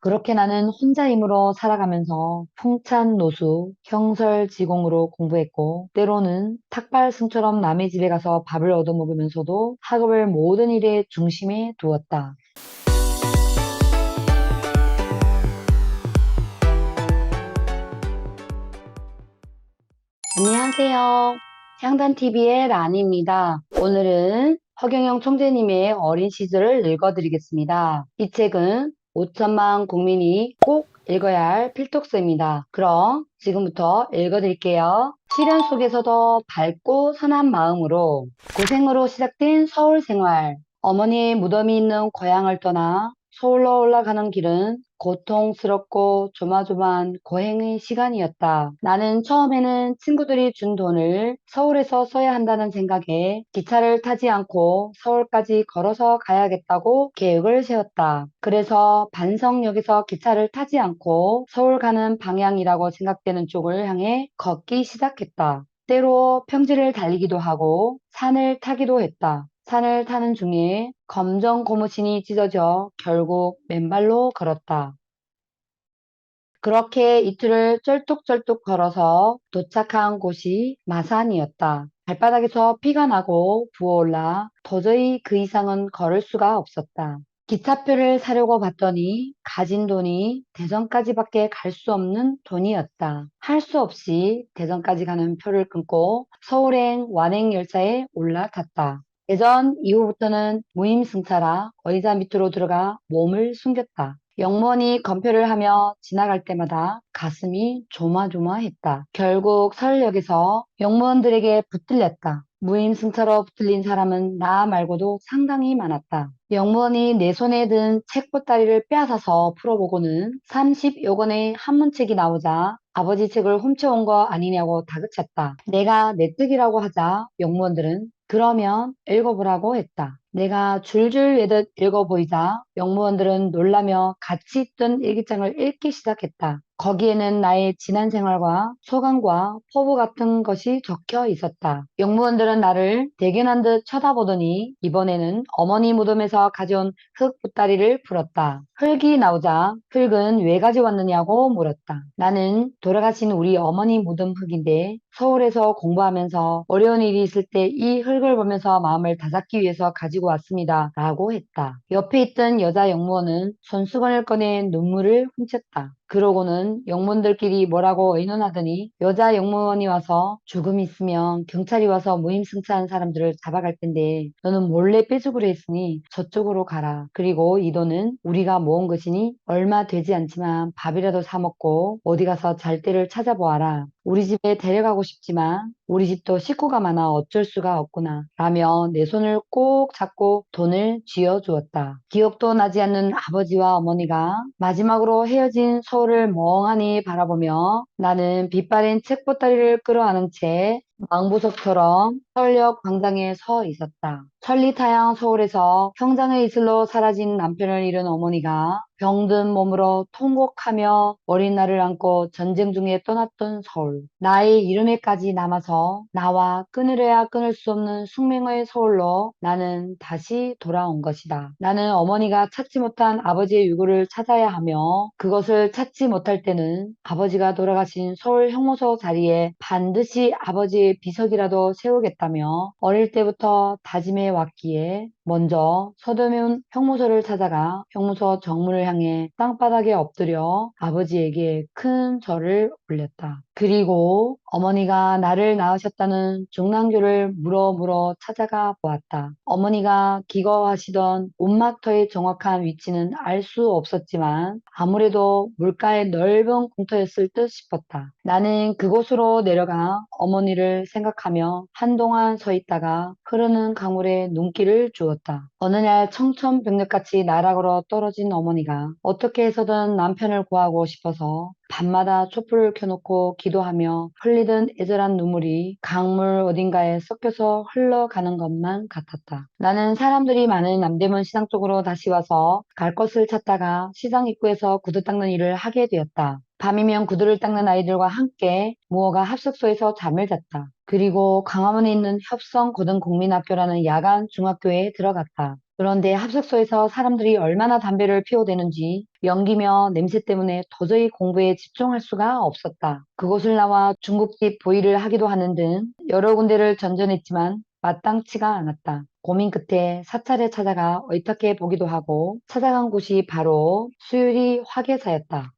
그렇게 나는 혼자 힘으로 살아가면서 풍찬 노수, 형설지공으로 공부했고, 때로는 탁발승처럼 남의 집에 가서 밥을 얻어먹으면서도 학업을 모든 일의 중심에 두었다. 안녕하세요. 향단TV의 란입니다. 오늘은 허경영 총재님의 어린 시절을 읽어드리겠습니다. 이 책은 5천만 국민이 꼭 읽어야 할 필독서입니다. 그럼 지금부터 읽어드릴게요. 시련 속에서도 밝고 선한 마음으로 고생으로 시작된 서울 생활. 어머니의 무덤이 있는 고향을 떠나 서울로 올라가는 길은 고통스럽고 조마조마한 고행의 시간이었다. 나는 처음에는 친구들이 준 돈을 서울에서 써야 한다는 생각에 기차를 타지 않고 서울까지 걸어서 가야겠다고 계획을 세웠다. 그래서 반성역에서 기차를 타지 않고 서울 가는 방향이라고 생각되는 쪽을 향해 걷기 시작했다. 때로 평지를 달리기도 하고 산을 타기도 했다. 산을 타는 중에 검정 고무신이 찢어져 결국 맨발로 걸었다. 그렇게 이틀을 쩔뚝쩔뚝 걸어서 도착한 곳이 마산이었다. 발바닥에서 피가 나고 부어올라 도저히 그 이상은 걸을 수가 없었다. 기차표를 사려고 봤더니 가진 돈이 대전까지밖에 갈 수 없는 돈이었다. 할 수 없이 대전까지 가는 표를 끊고 서울행 완행 열차에 올라탔다. 예전 이후부터는 무임승차라 의자 밑으로 들어가 몸을 숨겼다. 영무원이 검표를 하며 지나갈 때마다 가슴이 조마조마했다. 결국 서울역에서 영무원들에게 붙들렸다. 무임승차로 붙들린 사람은 나 말고도 상당히 많았다. 영무원이 내 손에 든 책보따리를 빼앗아서 풀어보고는 30여 권의 한문책이 나오자 아버지 책을 훔쳐온 거 아니냐고 다그쳤다. 내가 내 뜻이라고 하자 영무원들은 그러면 읽어보라고 했다. 내가 줄줄 외듯 읽어보이자 영무원들은 놀라며 같이 있던 일기장을 읽기 시작했다. 거기에는 나의 지난 생활과 소감과 포부 같은 것이 적혀 있었다. 영무원들은 나를 대견한 듯 쳐다보더니 이번에는 어머니 무덤에서 가져온 흙 보따리를 풀었다. 흙이 나오자 흙은 왜 가져왔느냐고 물었다. 나는 돌아가신 우리 어머니 무덤 흙인데 서울에서 공부하면서 어려운 일이 있을 때 이 흙을 보면서 마음을 다잡기 위해서 가지고 왔습니다. 라고 했다. 옆에 있던 여자 영무원은 손수건을 꺼내 눈물을 훔쳤다. 그러고는 영문들끼리 뭐라고 의논하더니 여자 영무원이 와서 조금 있으면 경찰이 와서 무임승차한 사람들을 잡아갈 텐데 너는 몰래 빼주기로 했으니 저쪽으로 가라. 그리고 이 돈은 우리가 모은 것이니 얼마 되지 않지만 밥이라도 사 먹고 어디 가서 잘 때를 찾아보아라. 우리 집에 데려가고 싶지만 우리 집도 식구가 많아 어쩔 수가 없구나. 라며 내 손을 꼭 잡고 돈을 쥐어 주었다. 기억도 나지 않는 아버지와 어머니가 마지막으로 헤어진 서울을 멍하니 바라보며 나는 빛바랜 책보따리를 끌어안은 채 망부석처럼 서울역 광장에 서 있었다. 천리타양 서울에서 형장의 이슬로 사라진 남편을 잃은 어머니가 병든 몸으로 통곡하며 어린 나를 안고 전쟁 중에 떠났던 서울. 나의 이름에까지 남아서 나와 끊으려야 끊을 수 없는 숙명의 서울로 나는 다시 돌아온 것이다. 나는 어머니가 찾지 못한 아버지의 유고를 찾아야 하며 그것을 찾지 못할 때는 아버지가 돌아가신 서울 형무소 자리에 반드시 아버지의 비석이라도 세우겠다며 어릴 때부터 다짐해 왔기에 먼저 서대문 형무소를 찾아가 형무소 정문을 향해 땅바닥에 엎드려 아버지에게 큰 절을 올렸다. 그리고 어머니가 나를 낳으셨다는 중랑교를 물어 물어 찾아가 보았다. 어머니가 기거하시던 움막터의 정확한 위치는 알 수 없었지만 아무래도 물가의 넓은 공터였을 듯 싶었다. 나는 그곳으로 내려가 어머니를 생각하며 한동안 서 있다가 흐르는 강물에 눈길을 주었다. 어느 날 청천벽력같이 나락으로 떨어진 어머니가 어떻게 해서든 남편을 구하고 싶어서 밤마다 촛불을 켜놓고 기도하며 흘리던 애절한 눈물이 강물 어딘가에 섞여서 흘러가는 것만 같았다. 나는 사람들이 많은 남대문 시장 쪽으로 다시 와서 갈 것을 찾다가 시장 입구에서 구두 닦는 일을 하게 되었다. 밤이면 구두를 닦는 아이들과 함께 무허가 합숙소에서 잠을 잤다. 그리고 광화문에 있는 협성 고등국민학교라는 야간 중학교에 들어갔다. 그런데 합숙소에서 사람들이 얼마나 담배를 피워대는지 연기며 냄새 때문에 도저히 공부에 집중할 수가 없었다. 그곳을 나와 중국집 보이를 하기도 하는 등 여러 군데를 전전했지만 마땅치가 않았다. 고민 끝에 사찰에 찾아가 어떻게 보기도 하고 찾아간 곳이 바로 수유리 화계사였다.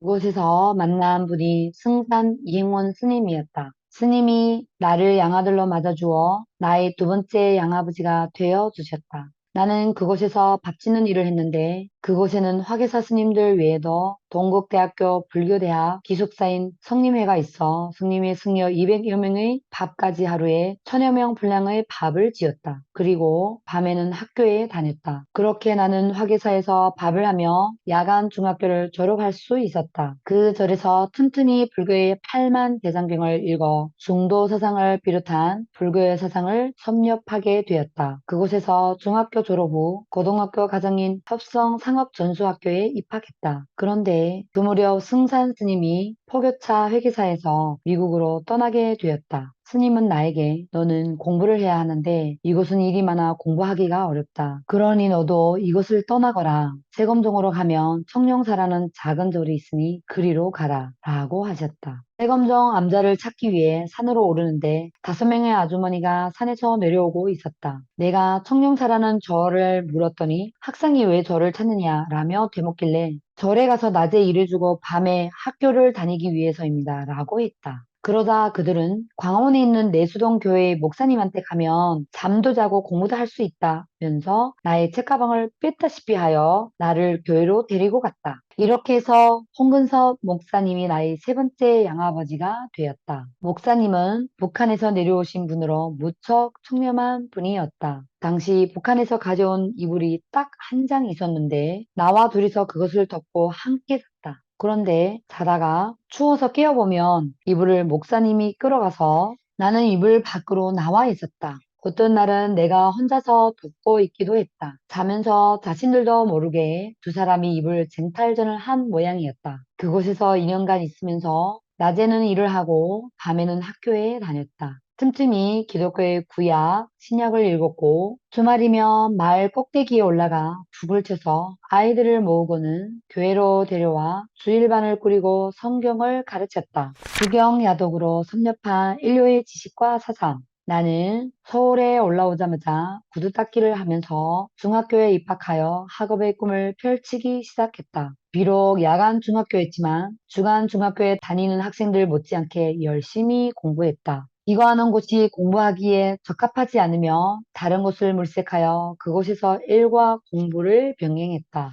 그곳에서 만난 분이 승산 이행원 스님이었다. 스님이 나를 양아들로 맞아주어 나의 두 번째 양아버지가 되어 주셨다. 나는 그곳에서 밥 짓는 일을 했는데 그곳에는 화계사 스님들 외에도 동국대학교 불교대학 기숙사인 성림회가 있어 성림회 승려 200여 명의 밥까지 하루에 천여 명 분량의 밥을 지었다. 그리고 밤에는 학교에 다녔다. 그렇게 나는 화계사에서 밥을 하며 야간 중학교를 졸업할 수 있었다. 그 절에서 틈틈이 불교의 8만 대장경을 읽어 중도 사상을 비롯한 불교의 사상을 섭렵하게 되었다. 그곳에서 중학교 졸업 후 고등학교 과정인 협성 상업전수학교에 입학했다. 그런데 그 무렵 승산 스님이 포교차 회계사에서 미국으로 떠나게 되었다. 스님은 나에게 너는 공부를 해야 하는데 이곳은 일이 많아 공부하기가 어렵다. 그러니 너도 이곳을 떠나거라. 세검정으로 가면 청룡사라는 작은 절이 있으니 그리로 가라. 라고 하셨다. 세검정 암자를 찾기 위해 산으로 오르는데 다섯 명의 아주머니가 산에서 내려오고 있었다. 내가 청룡사라는 절을 물었더니 학생이 왜 절을 찾느냐 라며 되묻길래 절에 가서 낮에 일을 주고 밤에 학교를 다니기 위해서입니다. 라고 했다. 그러자 그들은 광화문에 있는 내수동 교회 목사님한테 가면 잠도 자고 공부도 할 수 있다면서 나의 책가방을 뺐다시피 하여 나를 교회로 데리고 갔다. 이렇게 해서 홍근섭 목사님이 나의 세 번째 양아버지가 되었다. 목사님은 북한에서 내려오신 분으로 무척 청렴한 분이었다. 당시 북한에서 가져온 이불이 딱 한 장 있었는데 나와 둘이서 그것을 덮고 함께 잤다. 그런데 자다가 추워서 깨어보면 이불을 목사님이 끌어가서 나는 이불 밖으로 나와 있었다. 어떤 날은 내가 혼자서 덮고 있기도 했다. 자면서 자신들도 모르게 두 사람이 이불 쟁탈전을 한 모양이었다. 그곳에서 2년간 있으면서 낮에는 일을 하고 밤에는 학교에 다녔다. 틈틈이 기독교의 구약, 신약을 읽었고 주말이면 마을 꼭대기에 올라가 북을 쳐서 아이들을 모으고는 교회로 데려와 주일반을 꾸리고 성경을 가르쳤다. 주경야독으로 섭렵한 인류의 지식과 사상, 나는 서울에 올라오자마자 구두 닦기를 하면서 중학교에 입학하여 학업의 꿈을 펼치기 시작했다. 비록 야간 중학교였지만 주간 중학교에 다니는 학생들 못지않게 열심히 공부했다. 이거하는 곳이 공부하기에 적합하지 않으며 다른 곳을 물색하여 그곳에서 일과 공부를 병행했다.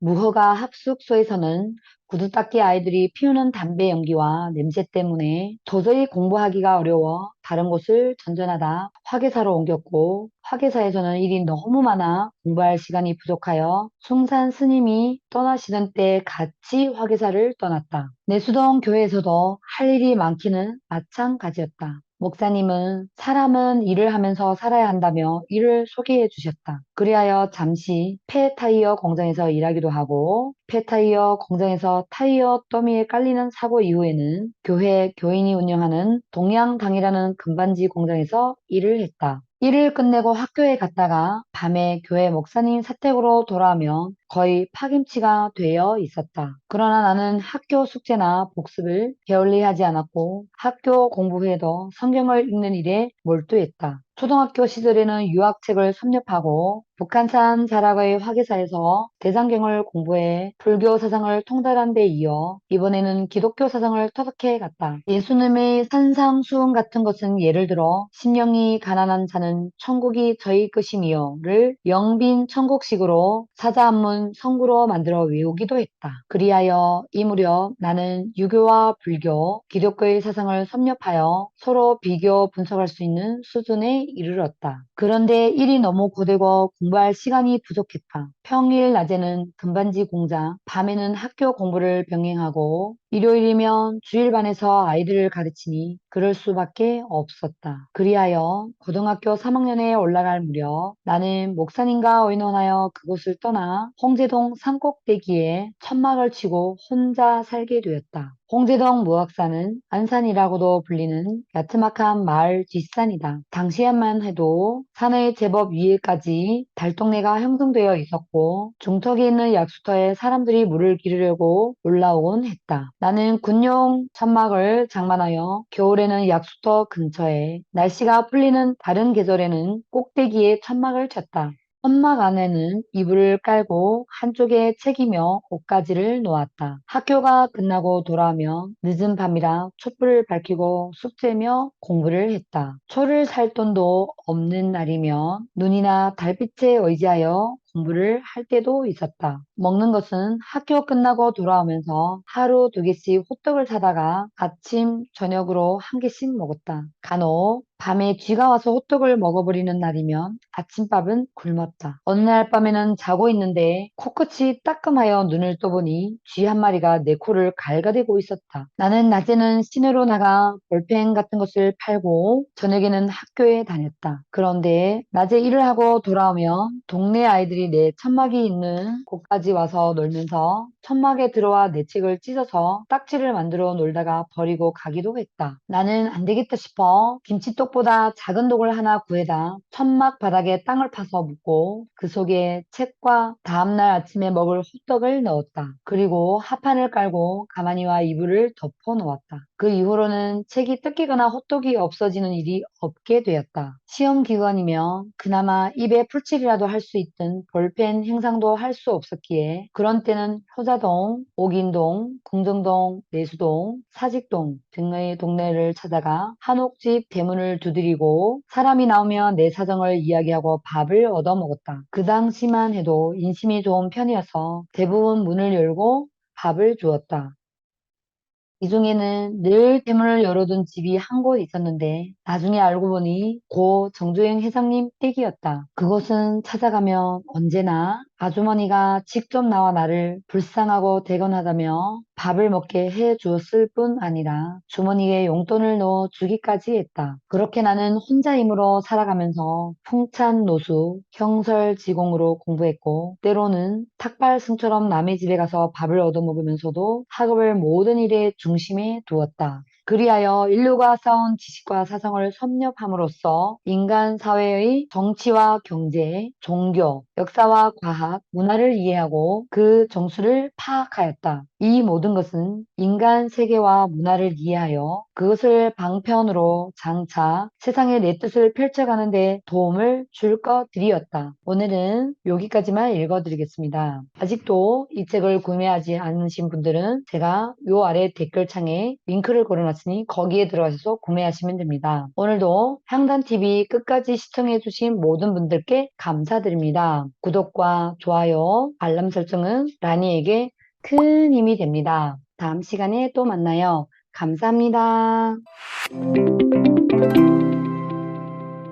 무허가 합숙소에서는 구두 닦기 아이들이 피우는 담배 연기와 냄새 때문에 도저히 공부하기가 어려워 다른 곳을 전전하다 화계사로 옮겼고 화계사에서는 일이 너무 많아 공부할 시간이 부족하여 숭산 스님이 떠나시던 때 같이 화계사를 떠났다. 내수동 교회에서도 할 일이 많기는 마찬가지였다. 목사님은 사람은 일을 하면서 살아야 한다며 일을 소개해 주셨다. 그리하여 잠시 폐 타이어 공장에서 일하기도 하고 폐타이어 공장에서 타이어 더미에 깔리는 사고 이후에는 교회 교인이 운영하는 동양당이라는 금반지 공장에서 일을 했다. 일을 끝내고 학교에 갔다가 밤에 교회 목사님 사택으로 돌아오면 거의 파김치가 되어 있었다. 그러나 나는 학교 숙제나 복습을 게을리 하지 않았고 학교 공부 후에도 성경을 읽는 일에 몰두했다. 초등학교 시절에는 유학책을 섭렵하고 북한산 자락의 화계사에서 대장경을 공부해 불교 사상을 통달한 데 이어 이번에는 기독교 사상을 터득해 갔다. 예수님의 산상수훈 같은 것은 예를 들어 심령이 가난한 자는 천국이 저희 것이니요를 영빈 천국식으로 사자한문 성구로 만들어 외우기도 했다. 그리하여 이 무렵 나는 유교와 불교, 기독교의 사상을 섭렵하여 서로 비교 분석할 수 있는 수준에 이르렀다. 그런데 일이 너무 고되고 공부할 시간이 부족했다. 평일 낮에는 금반지 공장, 밤에는 학교 공부를 병행하고 일요일이면 주일반에서 아이들을 가르치니 그럴 수밖에 없었다. 그리하여 고등학교 3학년에 올라갈 무렵 나는 목사님과 의논하여 그곳을 떠나 홍제동 산꼭대기에 천막을 치고 혼자 살게 되었다. 홍제동 무학사는 안산이라고도 불리는 야트막한 마을 뒷산이다. 당시에만 해도 산의 제법 위에까지 달동네가 형성되어 있었고 중턱에 있는 약수터에 사람들이 물을 기르려고 올라오곤 했다. 나는 군용 천막을 장만하여 겨울에는 약수터 근처에 날씨가 풀리는 다른 계절에는 꼭대기에 천막을 쳤다. 천막 안에는 이불을 깔고 한쪽에 책이며 옷가지를 놓았다. 학교가 끝나고 돌아오면 늦은 밤이라 촛불을 밝히고 숙제며 공부를 했다. 초를 살 돈도 없는 날이면 눈이나 달빛에 의지하여 공부를 할 때도 있었다. 먹는 것은 학교 끝나고 돌아오면서 하루 두 개씩 호떡을 사다가 아침, 저녁으로 한 개씩 먹었다. 간혹 밤에 쥐가 와서 호떡을 먹어버리는 날이면 아침밥은 굶었다. 어느 날 밤에는 자고 있는데 코끝이 따끔하여 눈을 떠보니 쥐 한 마리가 내 코를 갈가대고 있었다. 나는 낮에는 시내로 나가 볼펜 같은 것을 팔고 저녁에는 학교에 다녔다. 그런데 낮에 일을 하고 돌아오면 동네 아이들이 내 천막이 있는 곳까지 와서 놀면서 천막에 들어와 내 책을 찢어서 딱지를 만들어 놀다가 버리고 가기도 했다. 나는 안 되겠다 싶어 김치독보다 작은 독을 하나 구해다 천막 바닥에 땅을 파서 묻고 그 속에 책과 다음날 아침에 먹을 호떡을 넣었다. 그리고 하판을 깔고 가마니와 이불을 덮어 놓았다. 그 이후로는 책이 뜯기거나 호떡이 없어지는 일이 없게 되었다. 시험 기간이며 그나마 입에 풀칠이라도 할 수 있던 볼펜 행상도 할 수 없었기에 그런 때는 효자동, 옥인동, 궁정동, 내수동, 사직동 등의 동네를 찾아가 한옥집 대문을 두드리고 사람이 나오면 내 사정을 이야기하고 밥을 얻어먹었다. 그 당시만 해도 인심이 좋은 편이어서 대부분 문을 열고 밥을 주었다. 이 중에는 늘 대문을 열어둔 집이 한 곳 있었는데 나중에 알고 보니 고 정주행 회장님 댁이었다. 그곳은 찾아가면 언제나 아주머니가 직접 나와 나를 불쌍하고 대견하다며 밥을 먹게 해 주었을 뿐 아니라 주머니에 용돈을 넣어 주기까지 했다. 그렇게 나는 혼자 힘으로 살아가면서 풍찬 노수, 형설지공으로 공부했고 때로는 탁발승처럼 남의 집에 가서 밥을 얻어먹으면서도 학업을 모든 일에 중심에 두었다. 그리하여 인류가 쌓은 지식과 사상을 섭렵함으로써 인간 사회의 정치와 경제, 종교, 역사와 과학, 문화를 이해하고 그 정수를 파악하였다. 이 모든 것은 인간 세계와 문화를 이해하여 그것을 방편으로 장차 세상에 내 뜻을 펼쳐가는 데 도움을 줄 것들이었다. 오늘은 여기까지만 읽어드리겠습니다. 아직도 이 책을 구매하지 않으신 분들은 제가 요 아래 댓글창에 링크를 걸어 놨으니 거기에 들어가셔서 구매하시면 됩니다. 오늘도 향단TV 끝까지 시청해주신 모든 분들께 감사드립니다. 구독과 좋아요, 알람 설정은 라니에게 큰 힘이 됩니다. 다음 시간에 또 만나요. 감사합니다.